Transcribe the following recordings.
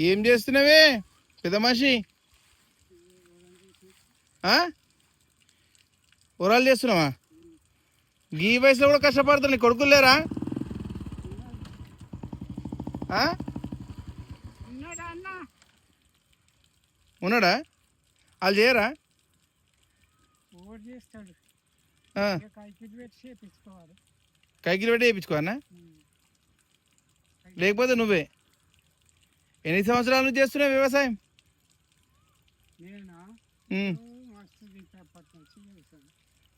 ఏం చేస్తున్నావే? పెద్ద మనిషి. ఆ? ఉరాలు చేస్తున్నావా? ఈ వయసులో కూడా కష్టపడతాను నీ కొడుకులు లేరా? ఉన్నాడా అన్న? ఉన్నాడా? వాళ్ళు చేయరా? కైకిలు పెట్టి వేయించుకోవన్నా లేకపోతే నువ్వే. ఎన్ని సంవత్సరాల నుంచి చేస్తున్నావు వ్యవసాయం?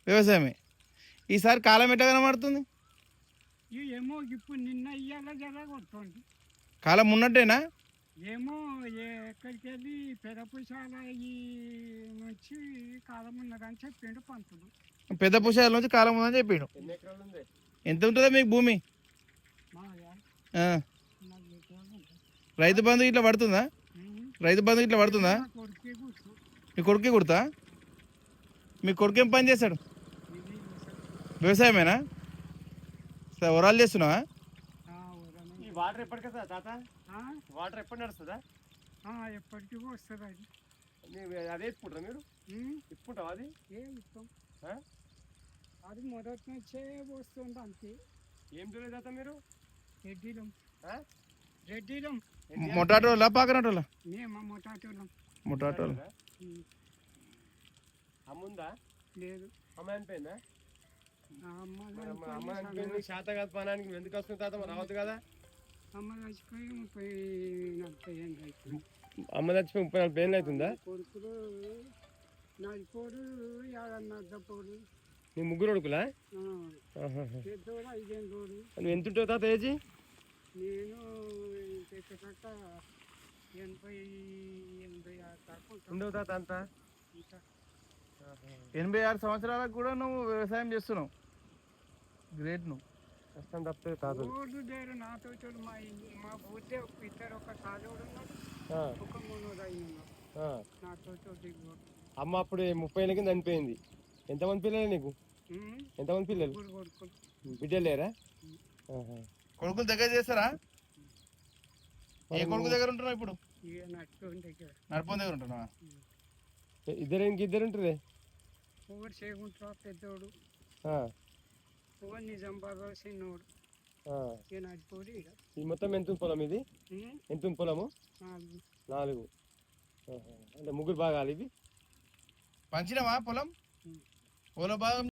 వ్యవసాయమే. ఈసారి కాలం ఎట్లా కనబడుతుంది? ఏమో ఇప్పుడు నిన్న ఇయ్యాల కొట్టుకోండి కాలం ఉన్నట్టేనా ఏమో ఎక్కడికి వెళ్ళి పెదపుశాల ఈ నుంచి కాలం ఉన్నదని చెప్పిండు పంతులు. పెద్ద పుషాల నుంచి కాలం ఉందని చెప్పిండు. ఎంత ఉంటుందా మీకు భూమి? రైతు బంధు ఇట్లా పడుతుందా. రైతు బంధు ఇట్లా పడుతుందా? మీ కొడుకే కుడతా? మీ కొడుకు ఏం పని అసలు, వ్యవసాయమేనా? సరే వరాలు చేస్తున్నావా? ఆ, ఊరనే. ఈ వాటర్ ఎప్పటికొస్తా తాత? ఆ? వాటర్ ఎప్పుడు నడుస్తుందా? ఆ, ఎప్పటికీ వస్తుంది అది. అదే ఎత్తుకుంటారా మీరు. ఇప్పుకుంటావా అది? ఏ ఇస్తాం. ఆ? అది మొదటి నుంచే వస్తుంది అంతే ఏం చూడలేదు తాత మీరు? ఎన్ని మొటాటోలా పాకనటోలా? మొటాటోలం. అమ్ముందా? లేదు. అనిపోయిందా అమ్మ అమ్మ చనిపోయి అమ్మాయి అనిపోయింది శాత కాదు పనానికి నువ్వు ఎందుకు వస్తుంది తాత? మరి రావద్దు కదా. అమ్మ చచ్చిపోయి ముప్పై నలభై ఏళ్ళు అవుతుంది. అమ్మ చచ్చిపోయి ముప్పై నలభై ఏళ్ళు అవుతుందా? కొడుకులు నడిపోడు ఏడన్నపోడు నీ ముగ్గురు కొడుకులా. పెద్దోడు నువ్వు ఎంత ఉంటావు తాత ఏజీ? నేను ఎక్కడక్క ఎనభై ఎనభై ఉండవు తాత అంతా? ఎనభై ఆరు సంవత్సరాలకు కూడా నువ్వు వ్యవసాయం చేస్తున్నావు. గ్రేట్ నువ్వు. కష్టం తప్పలేదు తాత ఓడు లేరు నాతో చూడు మా మా ఒక ఇద్దరు ఒక ఆ, ఒక మూడు అయి ఉన్నాడు ఆ. నాతో చూడు అమ్మ అప్పుడు ముప్పై ఏళ్ళ కింద చనిపోయింది. ఎంతమంది పిల్లలు నీకు? ఎంతమంది పిల్లలు? ముగ్గురు కొడుకులు. బిడ్డలు లేరా? ఆహా. కొడుకులు దగ్గర చేస్తారా? ఏ కొడుకు దగ్గర ఉంటున్నావు ఇప్పుడు? నడపం దగ్గర ఉంటున్నావా? ఇద్దరు ఇంక ఇద్దరు ఉంటారే ఒకటి చేకుంటారు పెద్దోడు. ఆ, ఒకటి నిజామాబాద్ చిన్నోడు. ఈ మొత్తం ఎంత పొలం ఇది? ఎంత పొలము? నాలుగు. అంటే ముగ్గురు బాగా ఇవి? పంచినవా పొలం. పొలం భాగం